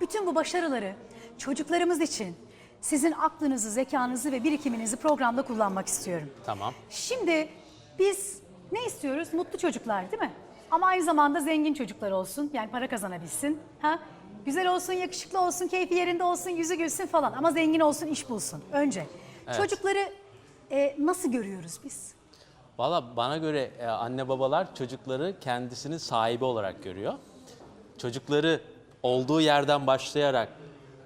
Bütün bu başarıları çocuklarımız için sizin aklınızı, zekanızı ve birikiminizi programda kullanmak istiyorum. Tamam. Şimdi biz ne istiyoruz? Mutlu çocuklar değil mi? Ama aynı zamanda zengin çocuklar olsun. Yani para kazanabilsin. Ha? Güzel olsun, yakışıklı olsun, keyfi yerinde olsun, yüzü gülsün falan. Ama zengin olsun, iş bulsun önce. Çocukları e, nasıl görüyoruz biz? Valla bana göre e, anne babalar çocukları kendisinin sahibi olarak görüyor. Çocukları olduğu yerden başlayarak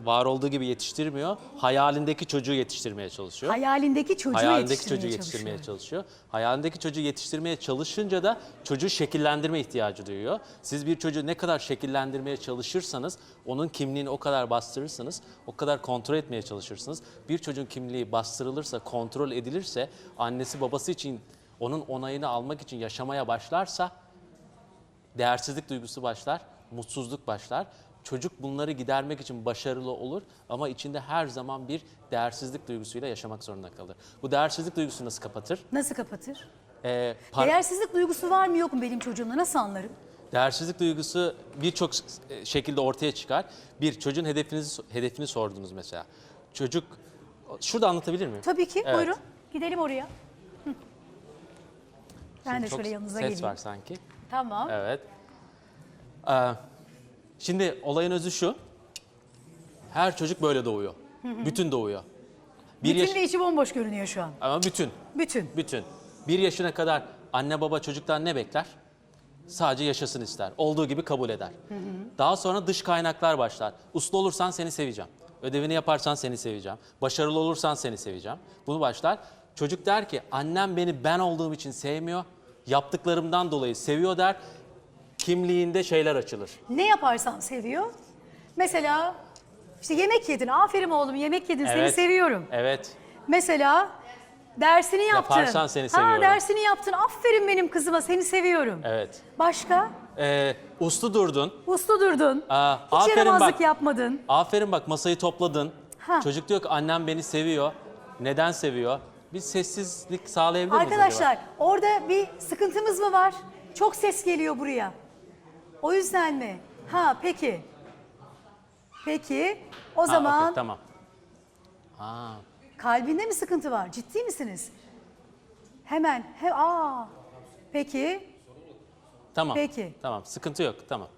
var olduğu gibi yetiştirmiyor. Hayalindeki çocuğu yetiştirmeye çalışıyor. Hayalindeki çocuğu Hayalindeki yetiştirmeye çocuğu yetiştirmeye çalışıyor. çalışıyor. Hayalindeki çocuğu yetiştirmeye çalışınca da çocuğu şekillendirme ihtiyacı duyuyor. Siz bir çocuğu ne kadar şekillendirmeye çalışırsanız, onun kimliğini o kadar bastırırsanız, o kadar kontrol etmeye çalışırsınız. Bir çocuğun kimliği bastırılırsa, kontrol edilirse, annesi babası için onun onayını almak için yaşamaya başlarsa değersizlik duygusu başlar, mutsuzluk başlar. Çocuk bunları gidermek için başarılı olur ama içinde her zaman bir değersizlik duygusuyla yaşamak zorunda kalır. Bu değersizlik duygusunu nasıl kapatır? Nasıl kapatır? Ee, par- Değersizlik duygusu var mı yok mu benim çocuğumda nasıl anlarım? değersizlik duygusu birçok e, şekilde ortaya çıkar. Bir, çocuğun hedefinizi, hedefini sordunuz mesela. Çocuk, şurada anlatabilir miyim? Tabii ki Evet. buyurun gidelim oraya. Hı. Ben de Çok şöyle yanınıza ses geleyim. var sanki. Tamam. Evet. Ee, şimdi olayın özü şu. Her çocuk böyle doğuyor. Bütün doğuyor. Bir Bütün yaş- ve içi bomboş görünüyor şu an. ama bütün. Bütün. Bütün. Bir yaşına kadar anne baba çocuktan ne bekler? Sadece yaşasın ister. Olduğu gibi kabul eder. Daha sonra dış kaynaklar başlar. Uslu olursan seni seveceğim. Ödevini yaparsan seni seveceğim. Başarılı olursan seni seveceğim. Bunu başlar. Çocuk der ki annem beni ben olduğum için sevmiyor. Yaptıklarımdan dolayı seviyor der. Kimliğinde şeyler açılır. Ne yaparsam seviyor. Mesela işte yemek yedin. Aferin oğlum yemek yedin seni Evet. seviyorum. Evet. Mesela dersini yaptın. Yaparsan seni Ha seviyorum. dersini yaptın. Aferin benim kızıma seni seviyorum. Evet. Başka? Ee, uslu durdun. Uslu durdun. Aa, Hiç aferin yaramazlık bak. yapmadın. Aferin bak masayı topladın. Ha. Çocuk diyor ki annem beni seviyor. Neden seviyor? Bir sessizlik sağlayabilir miyiz Arkadaşlar orada bir sıkıntımız mı var? Çok ses geliyor buraya. O yüzden mi? Ha peki. Peki o Ha, zaman okey, tamam. Ha, kalbinde mi sıkıntı var? Ciddi misiniz? Hemen. He, aa. Peki. tamam. Peki. Tamam. Sıkıntı yok. Tamam.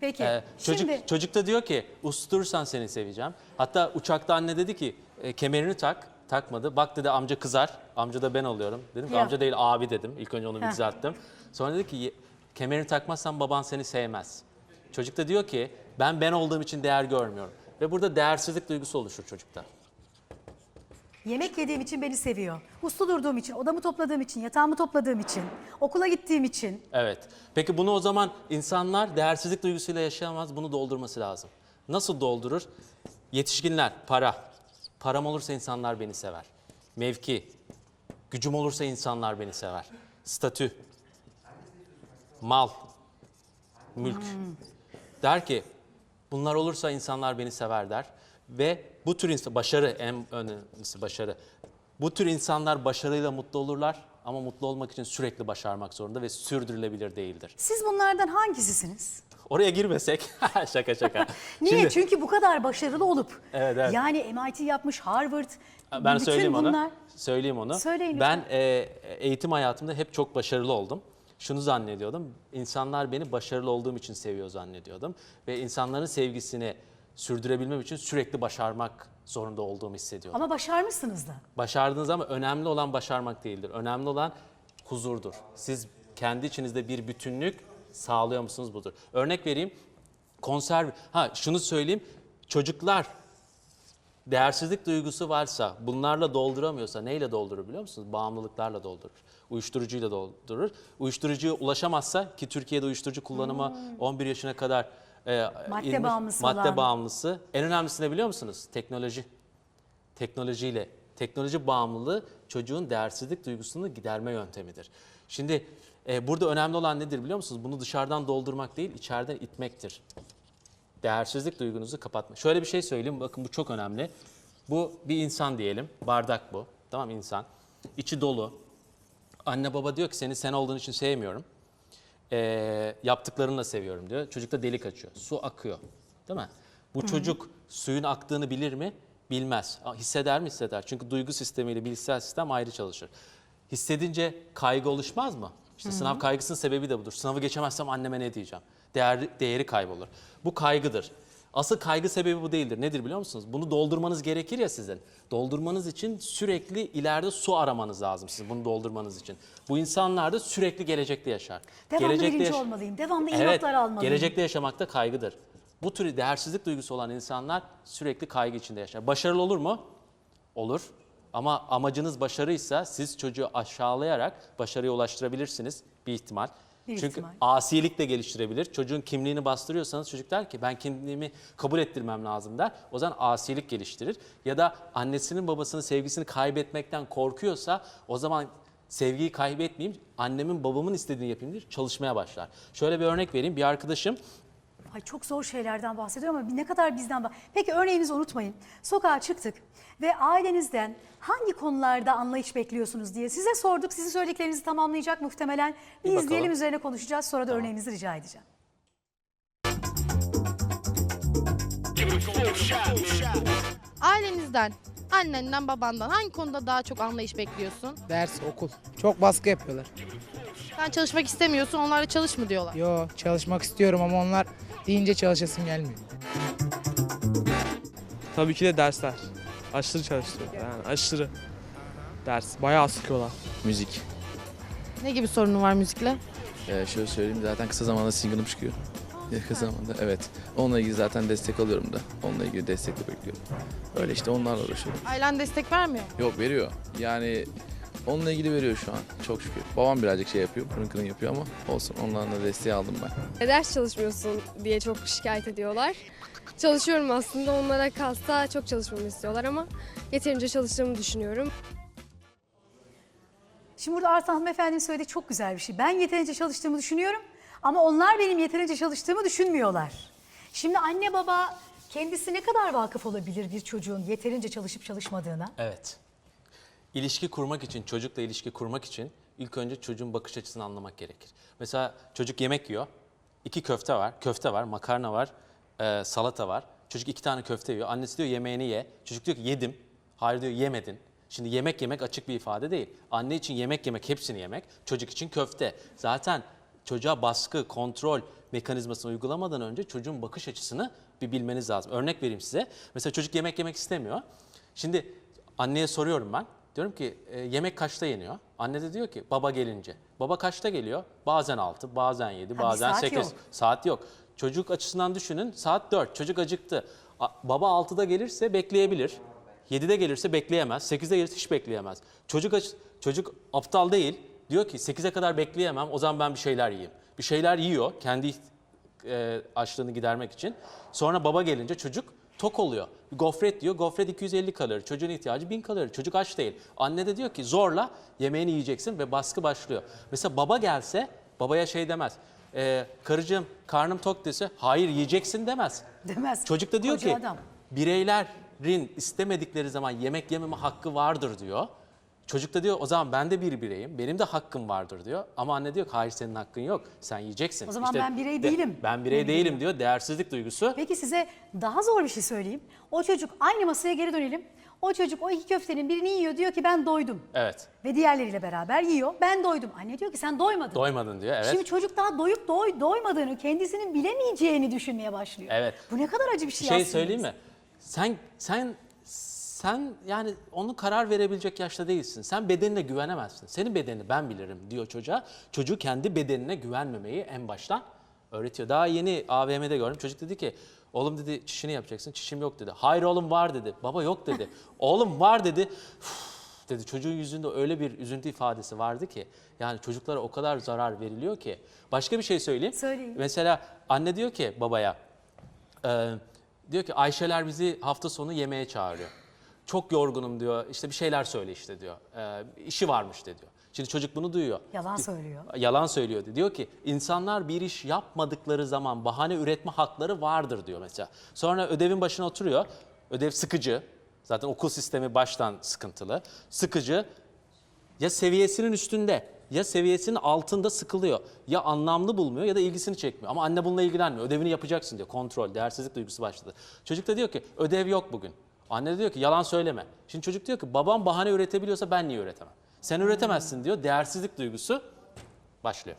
Peki. Ee, çocuk Şimdi çocuk da diyor ki ustursan seni seveceğim. Hatta uçakta anne dedi ki e, kemerini tak. Takmadı. Bak dedi amca kızar. Amca da ben oluyorum. Dedim ki Ya. amca değil abi dedim. İlk önce onu bir Heh. düzelttim. Sonra dedi ki "Ye- kemerini takmazsan baban seni sevmez. Çocuk da diyor ki ben ben olduğum için değer görmüyorum. Ve burada değersizlik duygusu oluşur çocukta. yemek yediğim için beni seviyor. Uslu durduğum için, odamı topladığım için, yatağımı topladığım için, okula gittiğim için. Evet. Peki bunu o zaman insanlar değersizlik duygusuyla yaşayamaz. Bunu doldurması lazım. Nasıl doldurur? Yetişkinler, para. Param olursa insanlar beni sever. Mevki. Gücüm olursa insanlar beni sever. Statü. Mal. Mülk. Der ki bunlar olursa insanlar beni sever der. Ve bu tür insan, başarı en önemlisi başarı. Bu tür insanlar başarıyla mutlu olurlar ama mutlu olmak için sürekli başarmak zorunda ve sürdürülebilir değildir. Siz bunlardan hangisisiniz? Oraya girmesek şaka şaka. Niye? Şimdi Çünkü bu kadar başarılı olup Evet, evet. yani MIT yapmış, Harvard, ben bütün söyleyeyim bunlar. onu. Söyleyeyim onu. Söyleyin ben e, eğitim hayatımda hep çok başarılı oldum. Şunu zannediyordum. İnsanlar beni başarılı olduğum için seviyor zannediyordum ve insanların sevgisini sürdürebilmem için sürekli başarmak zorunda olduğumu hissediyordum. Ama başarmışsınız da. Başardınız ama önemli olan başarmak değildir. Önemli olan huzurdur. Siz kendi içinizde bir bütünlük sağlıyor musunuz budur. Örnek vereyim. Konser ha şunu söyleyeyim. Çocuklar değersizlik duygusu varsa, bunlarla dolduramıyorsa neyle doldurur biliyor musunuz? Bağımlılıklarla doldurur. Uyuşturucuyla doldurur. Uyuşturucuya ulaşamazsa ki Türkiye'de uyuşturucu kullanımı 11 yaşına kadar e, Madde inmiş- bağımlısı madde olan. bağımlısı. En önemlisi ne biliyor musunuz? Teknoloji teknolojiyle, teknoloji bağımlılığı çocuğun değersizlik duygusunu giderme yöntemidir. Şimdi e, burada önemli olan nedir biliyor musunuz? Bunu dışarıdan doldurmak değil, içeriden itmektir. Değersizlik duygunuzu kapatmak. Şöyle bir şey söyleyeyim, bakın bu çok önemli. Bu bir insan diyelim, bardak bu, tamam insan. İçi dolu. Anne baba diyor ki seni sen olduğun için sevmiyorum. E, yaptıklarınla seviyorum diyor. Çocukta delik açıyor, su akıyor. Değil mi? Bu çocuk suyun aktığını bilir mi? Bilmez. Hisseder mi? Hisseder. Çünkü duygu sistemiyle bilişsel sistem ayrı çalışır. Hissedince kaygı oluşmaz mı? İşte sınav kaygısının sebebi de budur. Sınavı geçemezsem anneme ne diyeceğim? Değer, değeri kaybolur. Bu kaygıdır. Asıl kaygı sebebi bu değildir. Nedir biliyor musunuz? Bunu doldurmanız gerekir ya sizin. Doldurmanız için sürekli ileride su aramanız lazım sizin bunu doldurmanız için. Bu insanlar da sürekli gelecekte yaşar. Devamlı Gelecekte birinci yaş- olmalıyım. Devamlı Evet, notlar almalıyım. gelecekte yaşamak da kaygıdır. Bu tür değersizlik duygusu olan insanlar sürekli kaygı içinde yaşar. Başarılı olur mu? Olur. Ama amacınız başarıysa siz çocuğu aşağılayarak başarıya ulaştırabilirsiniz bir ihtimal. Bir Çünkü ihtimal. asilik de geliştirebilir. Çocuğun kimliğini bastırıyorsanız çocuk der ki ben kimliğimi kabul ettirmem lazım der. O zaman asilik geliştirir. Ya da annesinin babasının sevgisini kaybetmekten korkuyorsa o zaman sevgiyi kaybetmeyeyim, annemin babamın istediğini yapayım diye çalışmaya başlar. Şöyle bir örnek vereyim. Bir arkadaşım Ay çok zor şeylerden bahsediyor ama ne kadar bizden bah- Peki örneğimizi unutmayın. Sokağa çıktık ve ailenizden hangi konularda anlayış bekliyorsunuz diye size sorduk. Sizin söylediklerinizi tamamlayacak muhtemelen. Bir Bir izleyelim bakalım. üzerine konuşacağız. Sonra da örneğinizi rica edeceğim. Ailenizden, annenden, babandan hangi konuda daha çok anlayış bekliyorsun? Ders, okul. Çok baskı yapıyorlar. Sen çalışmak istemiyorsun, onlar da çalış mı diyorlar? Yo çalışmak istiyorum ama onlar deyince çalışasım gelmiyor. Tabii ki de dersler. Aşırı çalıştırıyor yani aşırı. Ders bayağı sıkıyorlar. Müzik. Ne gibi sorunu var müzikle? Ee, şöyle söyleyeyim zaten kısa zamanda single'ım çıkıyor. Yakın zamanda evet. Onunla ilgili zaten destek alıyorum da. Onunla ilgili destek de bekliyorum. Öyle işte onlarla uğraşıyorum. Ailen destek vermiyor. Yok veriyor. Yani onunla ilgili veriyor şu an. Çok şükür. Babam birazcık şey yapıyor. Kırın kırın yapıyor ama olsun. Onların da desteği aldım ben. ders çalışmıyorsun diye çok şikayet ediyorlar. Çalışıyorum aslında onlara kalsa çok çalışmamı istiyorlar ama yeterince çalıştığımı düşünüyorum. Şimdi burada Arslan hanımefendinin söylediği çok güzel bir şey. Ben yeterince çalıştığımı düşünüyorum ama onlar benim yeterince çalıştığımı düşünmüyorlar. Şimdi anne baba kendisi ne kadar vakıf olabilir bir çocuğun yeterince çalışıp çalışmadığına? Evet. İlişki kurmak için, çocukla ilişki kurmak için ilk önce çocuğun bakış açısını anlamak gerekir. Mesela çocuk yemek yiyor. iki köfte var, köfte var, makarna var, e, salata var. Çocuk iki tane köfte yiyor. Annesi diyor yemeğini ye. Çocuk diyor ki yedim. Hayır diyor yemedin. Şimdi yemek yemek açık bir ifade değil. Anne için yemek yemek hepsini yemek. Çocuk için köfte. Zaten çocuğa baskı, kontrol mekanizmasını uygulamadan önce çocuğun bakış açısını bir bilmeniz lazım. Örnek vereyim size. Mesela çocuk yemek yemek istemiyor. Şimdi anneye soruyorum ben. Diyorum ki "E, yemek kaçta yeniyor? Anne de diyor ki baba gelince. Baba kaçta geliyor? Bazen 6, bazen 7, bir bazen saat 8. yok. Saat yok. Çocuk açısından düşünün saat 4. Çocuk acıktı. A- Baba 6'da gelirse bekleyebilir. 7'de gelirse bekleyemez. 8'de gelirse hiç bekleyemez. Çocuk aç- çocuk aptal değil. Diyor ki 8'e kadar bekleyemem. O zaman ben bir şeyler yiyeyim. Bir şeyler yiyor kendi iht- e, açlığını gidermek için. Sonra baba gelince çocuk tok oluyor. Gofret diyor. Gofret 250 kalori. Çocuğun ihtiyacı 1000 kalori. Çocuk aç değil. Anne de diyor ki zorla yemeğini yiyeceksin ve baskı başlıyor. Mesela baba gelse babaya şey demez. E, karıcığım karnım tok dese hayır yiyeceksin demez. Demez. Çocuk da diyor Koca ki adam. bireylerin istemedikleri zaman yemek yememe hakkı vardır diyor. Çocuk da diyor o zaman ben de bir bireyim. Benim de hakkım vardır diyor. Ama anne diyor ki hayır senin hakkın yok. Sen yiyeceksin. O zaman ben birey de- değilim. Ben birey değilim diyor. Değersizlik duygusu. Peki size daha zor bir şey söyleyeyim. O çocuk aynı masaya geri dönelim. O çocuk o iki köftenin birini yiyor diyor ki ben doydum. Evet. Ve diğerleriyle beraber yiyor. Ben doydum. Anne diyor ki sen doymadın. Doymadın diyor. Evet. Şimdi çocuk daha doyup doy, doymadığını, kendisinin bilemeyeceğini düşünmeye başlıyor. Evet. Bu ne kadar acı bir bir şey, şey aslında. söyleyeyim mi? Sen sen sen yani onu karar verebilecek yaşta değilsin. Sen bedenine güvenemezsin. Senin bedenini ben bilirim diyor çocuğa. Çocuğu kendi bedenine güvenmemeyi en baştan öğretiyor. Daha yeni AVM'de gördüm. Çocuk dedi ki oğlum dedi çişini yapacaksın. Çişim yok dedi. Hayır oğlum var dedi. Baba yok dedi. oğlum var dedi. "Üf," dedi. Çocuğun yüzünde öyle bir üzüntü ifadesi vardı ki. Yani çocuklara o kadar zarar veriliyor ki. Başka bir şey söyleyeyim. Söyleyin. Mesela anne diyor ki babaya ee, diyor ki Ayşeler bizi hafta sonu yemeğe çağırıyor. Çok yorgunum diyor. İşte bir şeyler söyle işte diyor. Ee, işi varmış de diyor. Şimdi çocuk bunu duyuyor. Yalan söylüyor. Yalan söylüyor diyor. Ki insanlar bir iş yapmadıkları zaman bahane üretme hakları vardır diyor mesela. Sonra ödevin başına oturuyor. Ödev sıkıcı. Zaten okul sistemi baştan sıkıntılı. Sıkıcı. Ya seviyesinin üstünde ya seviyesinin altında sıkılıyor. Ya anlamlı bulmuyor ya da ilgisini çekmiyor. Ama anne bununla ilgilenmiyor. Ödevini yapacaksın diyor. Kontrol, değersizlik duygusu başladı. Çocuk da diyor ki ödev yok bugün. Anne diyor ki yalan söyleme. Şimdi çocuk diyor ki babam bahane üretebiliyorsa ben niye üretemem? Sen üretemezsin diyor. Değersizlik duygusu başlıyor.